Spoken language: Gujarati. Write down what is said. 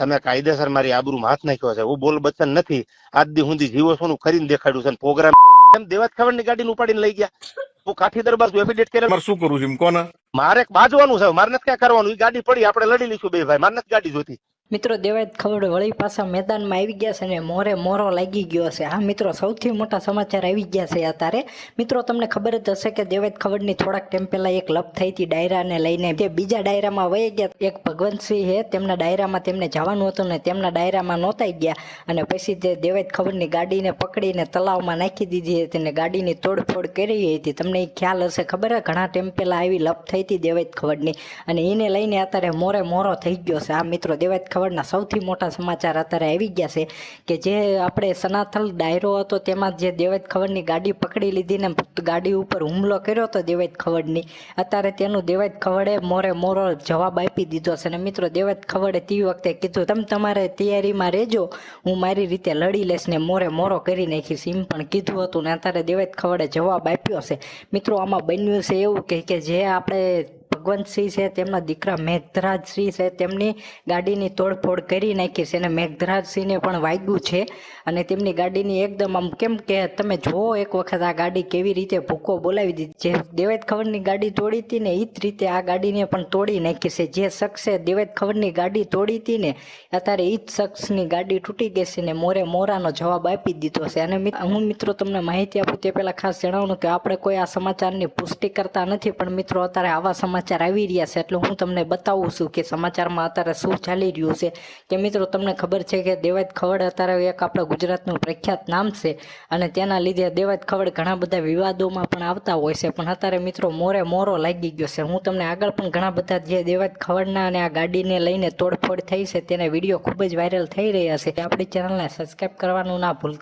તમે કાયદેસર મારી આબરૂ હાથ નાખ્યો છે હું બોલ બચ્ચન નથી. આજ દી સુધી જીવો સોનું ખરીને દેખાડ્યું છે પ્રોગ્રામ એમ દેવાત ખબરની ગાડી ઉપાડીને લઈ ગયા. હું કાઠી દરબાર એફિડેટ કરે તમારે શું કરું છું કોને? મારે બાજવાનું છે મારે નથી ક્યાં કરવાનું. એ ગાડી પડી આપણે લડી લઈશું બે ભાઈ. મારે નથી ગાડી જોતી મિત્રો દેવાયત ખવડ વળી પાછા મેદાનમાં આવી ગયા છે અને મોરે મોરો લાગી ગયો છે. હા, મિત્રો, સૌથી મોટા સમાચાર આવી ગયા છે અત્યારે. મિત્રો, તમને ખબર જ હશે કે દેવાયત ખવડની થોડાક ટાઈમ પહેલાં એક લપ થઈ હતી ડાયરાને લઈને. તે બીજા ડાયરામાં વહી ગયા, એક ભગવંતસિંહ છે તેમના ડાયરામાં તેમને જવાનું હતું ને તેમના ડાયરામાં નહોતા ગયા. અને પછી તે દેવાયત ખવડની ગાડીને પકડીને તલાવમાં નાખી દીધી હતી અને ગાડીની તોડફોડ કરી હતી. તમને એ ખ્યાલ હશે ખબર હે? ઘણા ટાઈમ પહેલાં આવી લપ થઈ હતી દેવાયત ખવડની અને એને લઈને અત્યારે મોરે મોરો થઈ ગયો છે. આ મિત્રો દેવાયત ખવડના સૌથી મોટા સમાચાર અત્યારે આવી ગયા છે કે જે આપણે સનાથલ ડાયરો હતો તેમાં જે દેવૈત ખવડની ગાડી પકડી લીધી ને ગાડી ઉપર હુમલો કર્યો હતો દેવાયત ખવડની. અત્યારે તેનું દેવાયત ખવડે મોરે મોરો જવાબ આપી દીધો છે અને મિત્રો, દેવાયત ખવડે તે વખતે કીધું, તમે તમારે તૈયારીમાં રહેજો, હું મારી રીતે લડી લઈશ ને મોરે મોરો કરી નાખીશ. એમ પણ કીધું હતું ને અત્યારે દેવાયત ખવડે જવાબ આપ્યો છે. મિત્રો, આમાં બન્યું છે એવું કે જે આપણે ભગવંતસિંહ છે, તેમના દીકરા મેઘધરાજસિંહ છે, તેમની ગાડીની તોડફોડ કરી નાખી છે અને મેઘધરાજસિંહને પણ વાગ્યું છે અને તેમની ગાડીની એકદમ આમ કેમ કે તમે જુઓ એક વખત આ ગાડી કેવી રીતે ભૂકો બોલાવી દીધી. જે દેવેદ ખવડની ગાડી તોડી હતી ને એ જ રીતે આ ગાડીને પણ તોડી નાખી છે. જે શખ્સે દેવેદ ખવડની ગાડી તોડી હતી ને, અત્યારે એ જ શખ્સની ગાડી તૂટી ગઈ છે ને મોરે મોરાનો જવાબ આપી દીધો છે. અને હું મિત્રો તમને માહિતી આપું તે પહેલાં ખાસ જણાવવાનું કે આપણે કોઈ આ સમાચારની પુષ્ટિ કરતા નથી, પણ મિત્રો અત્યારે આવા સમાચાર આવી રહ્યા છે. એટલે હું તમને બતાવું છું કે સમાચારમાં અત્યારે શું ચાલી રહ્યું છે. કે મિત્રો, તમને ખબર છે કે દેવાદ ખવડ અત્યારે એક આપણા ગુજરાતનું પ્રખ્યાત નામ છે અને તેના લીધે દેવાદ ખવડ ઘણા બધા વિવાદોમાં પણ આવતા હોય છે. પણ અત્યારે મિત્રો, મોરે મોરો લાગી ગયો છે. હું તમને આગળ પણ ઘણા બધા જે દેવાદ ખવડના અને આ ગાડીને લઈને તોડફોડ થઈ છે, તેના વીડિયો ખૂબ જ વાયરલ થઈ રહ્યા છે. આપણી ચેનલને સબસ્ક્રાઈબ કરવાનું ના ભૂલતા.